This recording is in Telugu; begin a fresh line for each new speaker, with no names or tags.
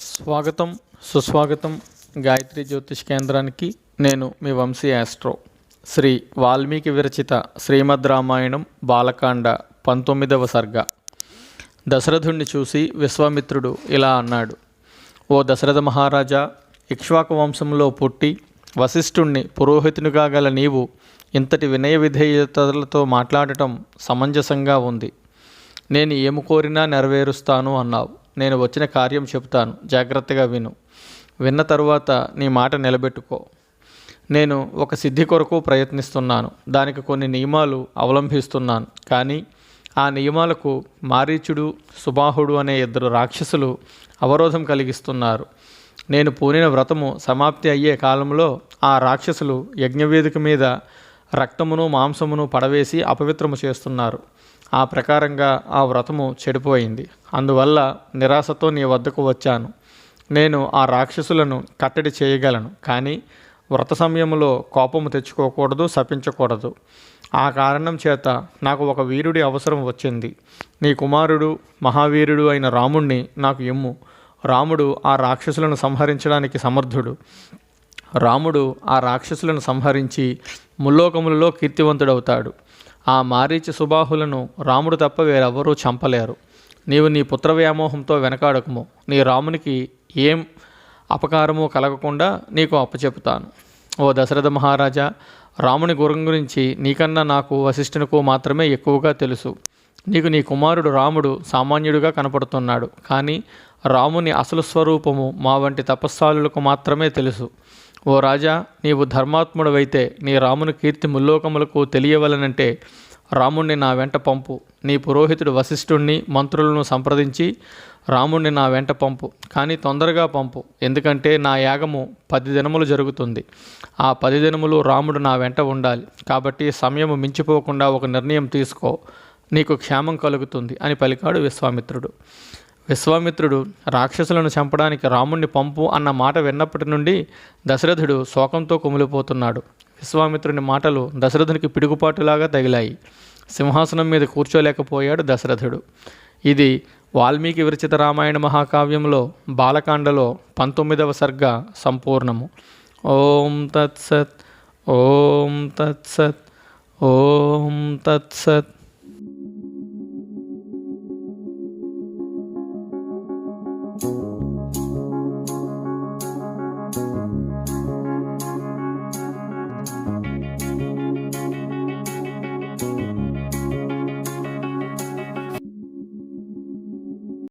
స్వాగతం సుస్వాగతం గాయత్రి జ్యోతిష్ కేంద్రానికి. నేను మీ వంశీ ఆస్ట్రో. శ్రీ వాల్మీకి విరచిత శ్రీమద్ రామాయణం బాలకాండ పంతొమ్మిదవ సర్గ. దశరథుణ్ణి చూసి విశ్వామిత్రుడు ఇలా అన్నాడు. ఓ దశరథ మహారాజా ఇక్ష్వాకు వంశంలో పుట్టి వశిష్ఠుణ్ణి పురోహితునిగా గల నీవు ఇంతటి వినయ విధేయతలతో మాట్లాడటం సమంజసంగా ఉంది. నేను ఏమి కోరినా నెరవేరుస్తాను అన్నావు. నేను వచ్చిన కార్యం చెబుతాను. జాగ్రత్తగా విను. విన్న తరువాత నీ మాట నిలబెట్టుకో. నేను ఒక సిద్ధి కొరకు ప్రయత్నిస్తున్నాను. దానికి కొన్ని నియమాలు అవలంబిస్తున్నాను. కానీ ఆ నియమాలకు మారీచుడు సుబాహుడు అనే ఇద్దరు రాక్షసులు అవరోధం కలిగిస్తున్నారు. నేను పూనిన వ్రతము సమాప్తి అయ్యే కాలంలో ఆ రాక్షసులు యజ్ఞవేదిక మీద రక్తమును మాంసమును పడవేసి అపవిత్రము చేస్తున్నారు. ఆ ప్రకారంగా ఆ వ్రతము చెడిపోయింది. అందువల్ల నిరాశతో నీ వద్దకు వచ్చాను. నేను ఆ రాక్షసులను కట్టడి చేయగలను కానీ వ్రత సమయంలో కోపము తెచ్చుకోకూడదు శపించకూడదు. ఆ కారణం చేత నాకు ఒక వీరుడి అవసరం వచ్చింది. నీ కుమారుడు మహావీరుడు అయిన రాముణ్ణి నాకు ఎమ్ము రాముడు ఆ రాక్షసులను సంహరించడానికి సమర్థుడు. రాముడు ఆ రాక్షసులను సంహరించి ముల్లోకములలో కీర్తివంతుడవుతాడు. ఆ మారీచ సుబాహులను రాముడు తప్ప వేరెవరూ చంపలేరు. నీవు నీ పుత్ర వ్యామోహంతో వెనకాడకము. నీ రామునికి ఏం అపకారము కలగకుండా నీకు అప్పచెపుతాను. ఓ దశరథ మహారాజా రాముని గురం గురించి నీకన్నా నాకు వశిష్ఠునికు మాత్రమే ఎక్కువగా తెలుసు. నీకు నీ కుమారుడు రాముడు సామాన్యుడిగా కనపడుతున్నాడు. కానీ రాముని అసలు స్వరూపము మా వంటి తపస్సాలులకు మాత్రమే తెలుసు. ఓ రాజా నీవు ధర్మాత్ముడవైతే నీ రాముని కీర్తి ముల్లోకములకు తెలియవలనంటే రాముణ్ణి నా వెంట పంపు. నీ పురోహితుడు వశిష్ఠుణ్ణి మంత్రులను సంప్రదించి రాముణ్ణి నా వెంట పంపు. కానీ తొందరగా పంపు. ఎందుకంటే నా యాగము పది దినములు జరుగుతుంది. ఆ పది దినములు రాముడు నా వెంట ఉండాలి. కాబట్టి సమయము మించిపోకుండా ఒక నిర్ణయం తీసుకో. నీకు క్షేమం కలుగుతుంది అని పలికాడు విశ్వామిత్రుడు. విశ్వామిత్రుడు రాక్షసులను చంపడానికి రాముణ్ణి పంపు అన్న మాట విన్నప్పటి నుండి దశరథుడు శోకంతో కుమిలిపోతున్నాడు. విశ్వామిత్రుని మాటలు దశరథునికి పిడుగుపాటులాగా తగిలాయి. సింహాసనం మీద కూర్చోలేకపోయాడు దశరథుడు. ఇది వాల్మీకి విరచిత రామాయణ మహాకావ్యంలో బాలకాండలో పంతొమ్మిదవ సర్గ సంపూర్ణము. ఓం తత్సత్ ఓం తత్సత్ ఓం తత్సత్.